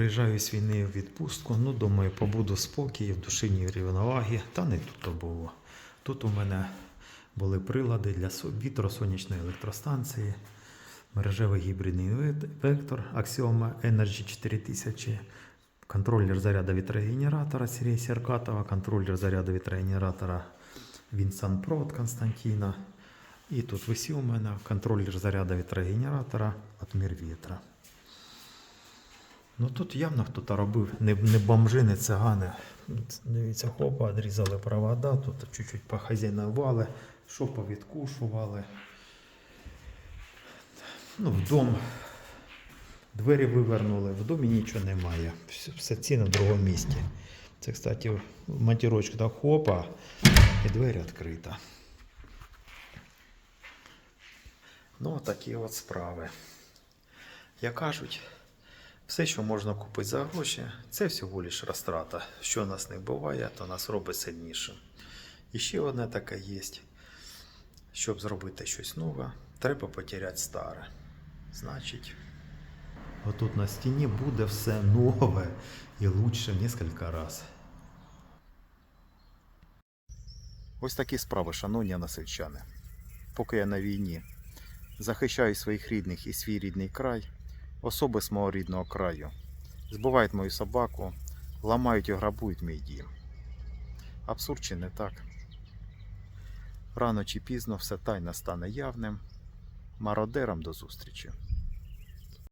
Приїжджаю з війни в відпустку. Ну, думаю, побуду спокій, в душині рівноваги. Та не тут то було. Тут у мене були прилади для со- вітросонячної електростанції, мережевий гібридний вектор Axioma Energy 4000, контролер заряду вітрогенератора Сергія Серкатова, контролер заряду вітрогенератора Вінсан Про від Константина. І тут висів у мене контролер заряду вітрогенератора Отмір вітра. Ну тут явно хтось робив, не, не бомжи, не цигани. Дивіться, хопа, відрізали провода, тут чуть-чуть похазяйнували, що повідкушували. Ну, в дом. Двері вивернули, в домі нічого немає. Все, ці на другому місці. Це, кстати, монтировочка так хопа, і двері відкрита. Ну, такі от справи. Як кажуть, все, що можна купити за гроші, це всього лиш розтрата. Що нас не буває, то нас робить сильнішим. І ще одне таке є. Щоб зробити щось нове, треба потеряти старе. Значить, отут на стіні буде все нове і лучше кілька разів. Ось такі справи, шановні насельчани. Поки я на війні захищаю своїх рідних і свій рідний край, особи з мого рідного краю, збивають мою собаку, ламають і грабують мій дім. Абсурд чи не так? Рано чи пізно все тайна стане явним. Мародерам до зустрічі.